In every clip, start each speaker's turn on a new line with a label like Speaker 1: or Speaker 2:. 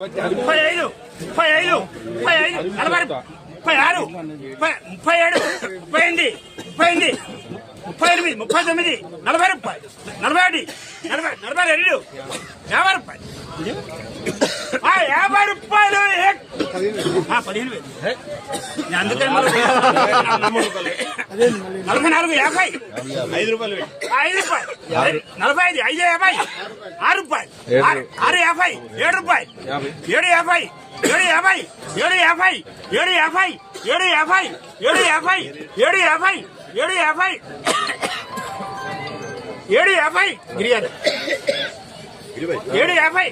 Speaker 1: ముప్పై ఐదు ముప్పై ఐదు ముప్పై ఐదు నలభై ముప్పై ఆరు ముప్పై ముప్పై ఏడు ముప్పై ఎనిమిది ముప్పై ఎనిమిది ముప్పై ఎనిమిది ముప్పై తొమ్మిది నలభై రూపాయలు నలభై ఒకటి నలభై నలభై రెండు యాభై రూపాయలు. యాభై రూపాయలు ఏ- పదిహేను వేలు అందుకని నలభై నాలుగు యాభై ఐదు రూపాయలు ఐదు రూపాయలు నలభై ఐదు ఐదు యాభై ఆరు రూపాయలు ఆరు- యాభై ఏడు రూపాయలు ఏడు యాభై. ఏడు యాభై. ఏడు యాభై. ఏడు యాభై. ఏడు యాభై. ఏడు యాభై ఏడు యాభై ఏడు యాభై ఏడు యాభై గిరియారు ఏడు యాభై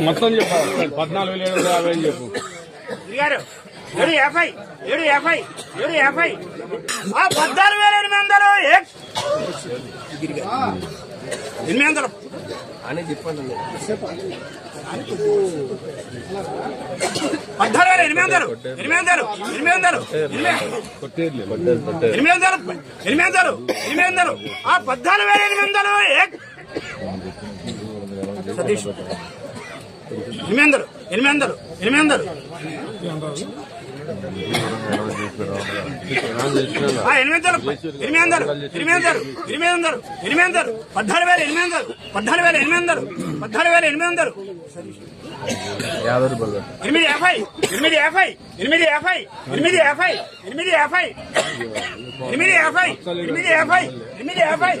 Speaker 2: మొత్తం చెప్పాలి. పద్నాలుగు వేల యాభై అని చెప్పు.
Speaker 1: గిరిగారు. ఏడు యాభై ఏడు యాభై ఏడు యాభై. ఆ పద్నాలుగు వేల ఎనిమిది వందలు ఎనిమిది వందలు. పద్నాలుగు వేల ఎనిమిది వందలు ఎనిమిది వందలు ఎనిమిది వందలు. ఎనిమిది- వందలు ఎనిమిది వందలు ఎనిమిది వందలు. ఆ పద్నాలుగు వేల ఎనిమిది వందలు సతీష్. ఎనిమిది వందలు ఎనిమిది వందలు ఎనిమిది వందలు. ఎనిమిది వందలు ఎనిమిది వందలు ఎనిమిది వందలు ఎనిమిది వందలు ఎనిమిది వందలు పద్నాలుగు వేల ఎనిమిది వందలు పద్నాలుగు వేల ఎనిమిది వందలు పద్నాలుగు వేల ఎనిమిది వందలు. ఎనిమిది యాభై ఎనిమిది యాభై ఎనిమిది యాభై ఎనిమిది యాభై ఎనిమిది యాభై ఎనిమిది యాభై ఎనిమిది యాభై ఎనిమిది యాభై.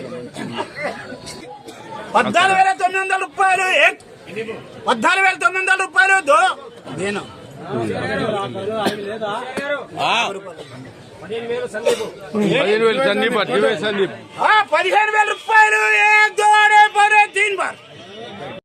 Speaker 1: పద్నాలుగు వేల తొమ్మిది వందల రూపాయలు ఏ- పద్నాలుగు వేల తొమ్మిది వందల రూపాయలు దో. నేను.
Speaker 2: పదిహేను వేలు సందీప్. వేలు సందీప్
Speaker 1: పదిహేను వేల